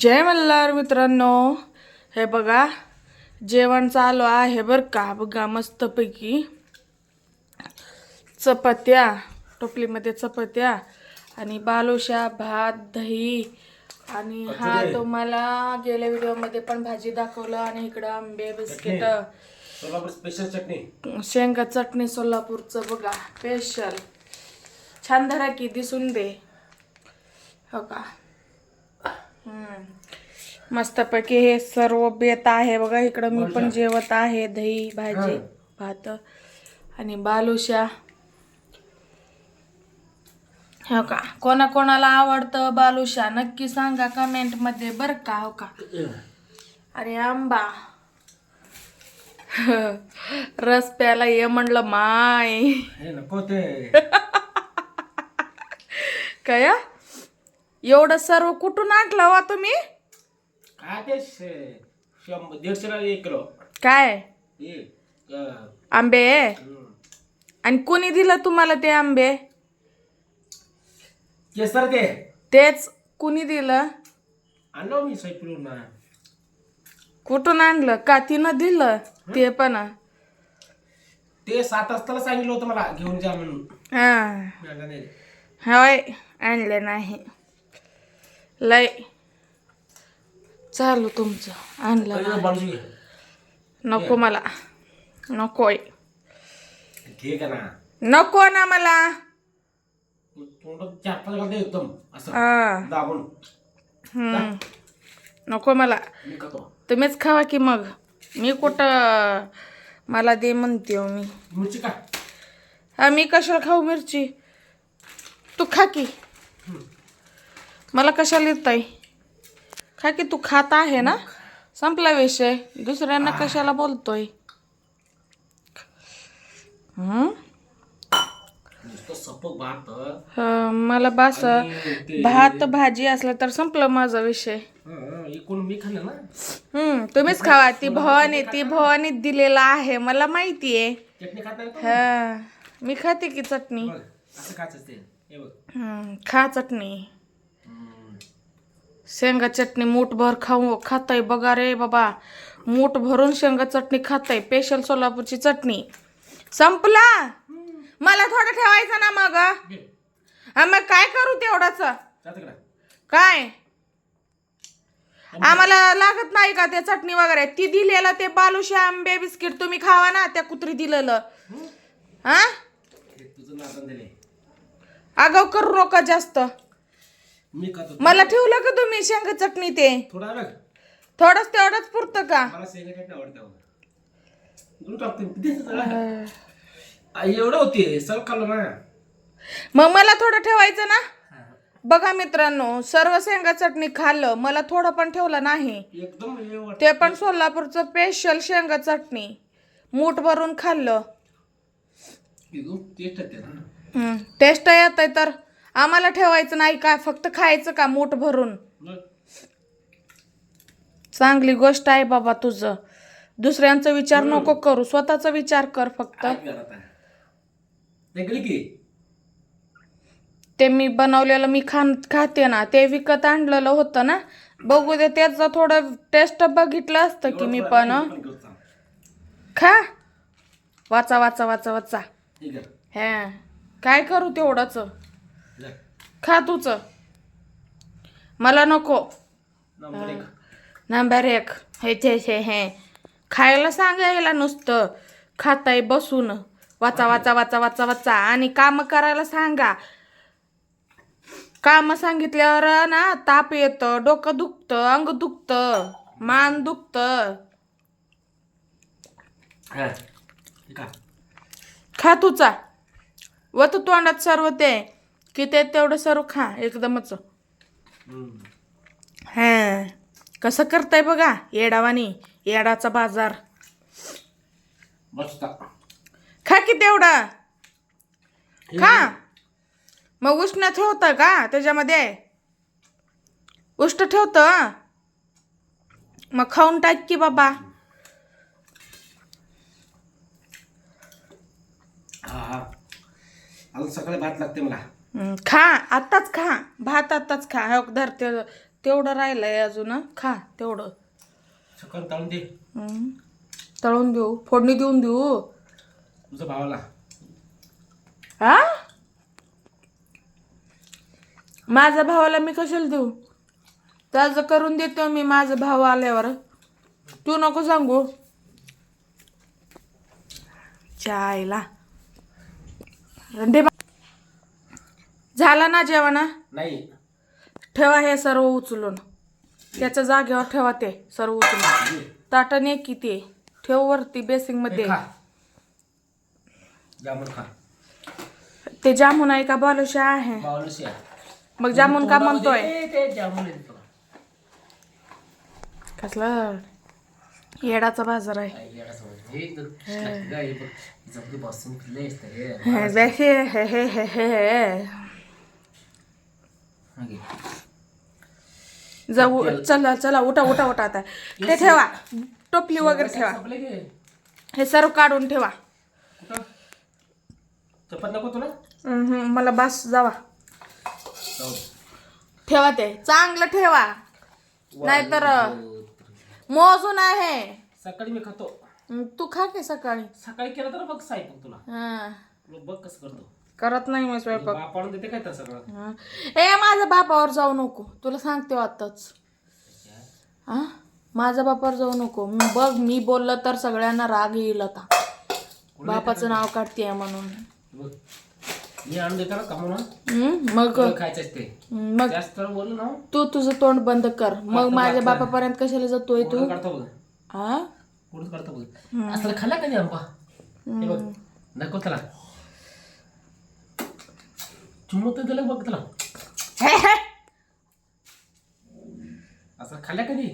जय मल्हार मित्रांनो. हे बघा जेवण चालू आहे बरं का. बघा मस्तपैकी चपात्या टोपलीमध्ये चपात्या आणि बालुशा भात दही आणि हा तुम्हाला गेल्या व्हिडिओमध्ये पण भाजी दाखवलं आणि इकडं आंबे बिस्किट. सोलापूर स्पेशल चटणी. शेंगा चटणी सोलापूरचं बघा स्पेशल छान धरा की दिसून दे. हो का. मस्तपैकी हे सर्व बेत आहे बघा इकडं मी पण जेवत आहे दही भाजी भात आणि बालुशा हो का? कोणा कोणाला आवडतं बालुशा नक्की सांगा कमेंटमध्ये बर का हो का? आणि आंबा. रस प्यायला ये म्हणलं माय. काय? एवढं सर्व कुठून आणलं वा तुम्ही? काय ते शे- शंभर दीडशेला एक किलो? काय? हे अं, आंबे? हम्म. आणि कोणी दिलं तुम्हाला ते आंबे? केसर ते. तेच कुणी दिलं? आणलो मी कुठून आणलं? का तिनं दिलं? ते पण. ते सात वाजताला सांगितलं होतं मला घेऊन जा म्हणून. हा. मी आणलं नाही. होय आणलं नाही. लय. चालू तुमचं. आणलं नको मला. नकोय. ठीक आहे ना? नको ना मला. हा. नको मला. तुम्हीच खावा की मग. मी कुठं मला दे म्हणते हो मी. मिरची का? हा मी कशाला खाऊ मिरची? तू खा की. मला कशाला येत खा की तू खात आहे ना? संपला विषय. दुसऱ्यांना कशाला बोलतोय? हा, मला बास भात भाजी असलं तर संपलं माझा विषय. हम्म तुम्हीच खावा. ती भवानी ती भवानी दिलेला आहे. मला माहिती आहे? हा मी खाते की चटणी? खा चटणी. शेंगा चटणी मूठभर खाऊ खाताय बघा रे बाबा. मूठ भरून शेंगा चटणी खाताय. स्पेशल सोलापूरची चटणी. संपला? मला थोडं ठेवायचं ना मग. मग काय करू तेवढंच. काय? आम्हाला लागत नाही का ते चटणी वगैरे? ती दिलेलं ते बालुशा आंबे बिस्किट तुम्ही खावा ना त्या कुत्री दिलेलं. हा? हे? आगाव करू नका जास्त. मी खातो. मला ठेवलं का तुम्ही शेंगा चटणी ते? थोडा बघ थोडंच तेवढंच पुरतं का? मला शेंगा चटणी आवडते बघ. गुरु टाकते. किती आहे सगळं? आई, एवढं होते. सर खाल्लं ना. मग मला थोडं ठेवायचं ना? बघा मित्रांनो सर्व शेंगा चटणी खाल्लं. मला थोडं पण ठेवलं नाही. एकदम. ते पण सोलापूरचं स्पेशल शेंगा चटणी. मूठ भरून खाल्लं. एकदम टेस्ट येते ना. टेस्ट येत आहे तर. आम्हाला ठेवायचं नाही का? फक्त खायचं का मूठ भरून? चांगली गोष्ट आहे बाबा तुझं. दुसऱ्यांचा विचार नको करू. स्वतःचा विचार कर फक्त. ते मी बनवलेलं मी खान खाते ना. ते विकत आणलेलं होतं ना. बघू दे त्याचं थोडं टेस्ट बघितलं असतं की मी पण. खा. वाचा वाचा वाचा वाचा. हे. काय करू तेवढंच. खा तूच मला नको. नंबर एक. एक. हे हे हे खायला सांगायला नुसतं. खाताय बसून. वाचा वाचा वाचा वाचा वाचा. आणि काम करायला सांगा. काम सांगितल्यावर ना ताप येतं डोकं दुखतं अंग दुखतं मान दुखतं. खा. तुचा व तू तोंडात सर्व ते. की ते तेवढं सर्व खा एकदमच. हा. कसं करताय बघा येडावानी येडाचा बाजार. मस्त. खा की तेवढं. खा. मग उष्ण ठेवतं का त्याच्यामध्ये? उष्ट ठेवतं? मग खाऊन टाक की बाबा. सकाळी भात लागते मला. खा आत्ताच खा. भात आत्ताच खा. हो धर ते तेवढं राहिलंय अजून. खा तेवढं. सकाळ तळून दे. हं. तळून देऊ. फोडणी देऊन देऊ. तुझ्या भावाला. हा माझ्या भावाला मी कशाला देऊ? त्याचं करून देतो मी माझा भाव आल्यावर. तू नको सांगू. चायला बा- झालं ना जेवण नाही. ठेवा हे सर्व उचलून. त्याच्या जागेवर ठेवा ते सर्व उचलून. ताटाने किती ठेव वरती बेसिंगमध्ये. खा. जामून खा. ते जामुन आहे का बालुशा आहे? मग जामुन का म्हणतोय? ते जामून. कसला? येडाचा बाजार आहे. हे? हे. बसून. हे. हे हे हे हे हे हा. जाऊ चला चला उठा उठा उठा आता. ते ठेवा. टोपली वगैरे ठेवा? हे सर्व काढून ठेवा. कुठं? चपात नको तुला? हम्म, मला बस जावा. ठेवा ते. चांगलं ठेवा. नाहीतर मोजून आहे. सकाळी मी खातो. हम्म, तू खा की सकाळी. सकाळी केलं तर बघ साहेब तुला. हा. बघ कसं करतो. करत नाही मी स्वयंपाक. बाप आणून देते काय तर सगळं? हा. ए माझ्या बापावर जाऊ नको. तुला सांगते हो आत्ताच. हा? माझ्या बापावर जाऊ नको. मी- बघ मी बोललं तर सगळ्यांना राग येईल आता. बापाचं नाव काढते म्हणून. बघ. मी आणून देतो ना कमवून हम्म, मग तुला मग जास्त तर बोलू ना. तू तुझं तोंड बंद कर. मग माझ्या बापापर्यंत कशाला जातोय तू? कुठं काढतो बघ. हा? कुठं काढतो बघ. असं खाल्ला का नाही आंबा? हे बघ. नको त्याला. चुम्मत तर दिलं बघ त्याला. असं खाल्ल्या कधी